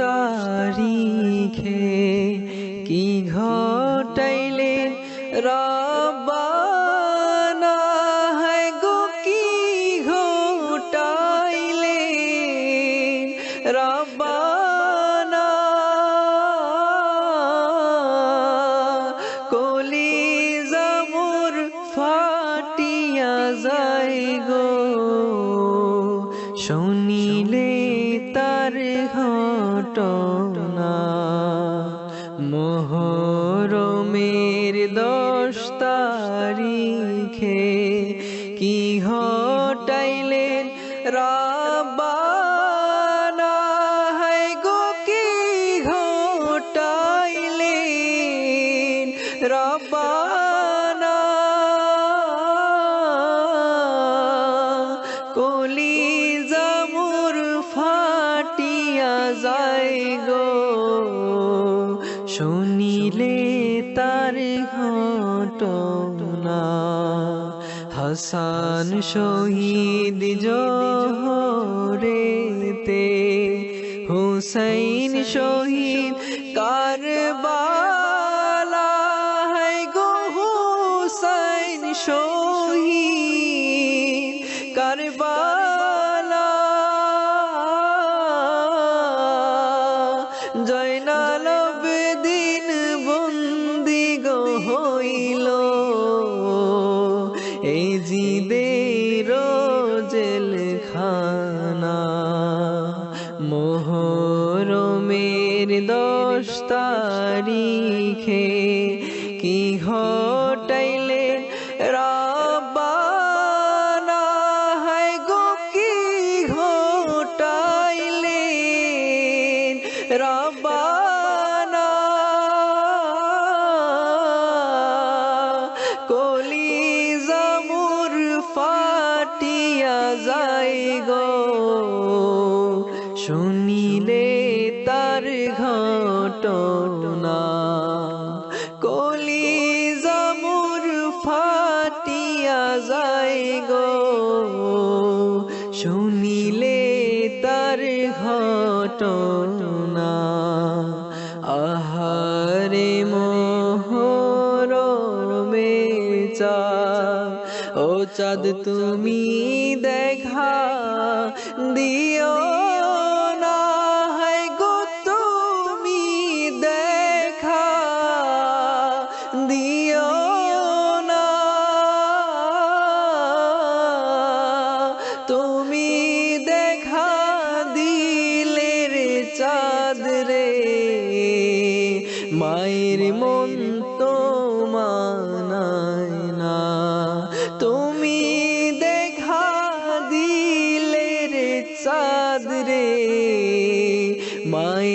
তারিখে কি ঘটাইলে রব্বানা হায় গো কি ঘটাইলে রব্বানা কলি জামুর ফাটিয়া যায় গো। ঘটনা। মোহরমের দশ তারিখে কি ঘটাইলেন রাব্বানা? হায় গো কি ঘটাইলেন রাব্বানা? কলি শুনিলে তার ঘটনা। হাসান শহীদ জোহরেতে হুসাইন শহীদ কারবালা। গো হুসাইন শহীদ। জিদের জেল খানা মোহরমের দশ তারিখে কি ঘটাইলে রাব্বানা? হায় গো কি ঘটাইলে রাব্বানা ফাটিয়া যায় গো। শুনিলে তার ঘটনা। কলি জামুর ফাটিয়া যায় গো। শুনিলে তার ঘটনা। আহারে মোহর মেচা ও চাঁদ তুমি দেখা দিও দেখা না। তুমি দেখা দিলে রে মায়ের মন দিলে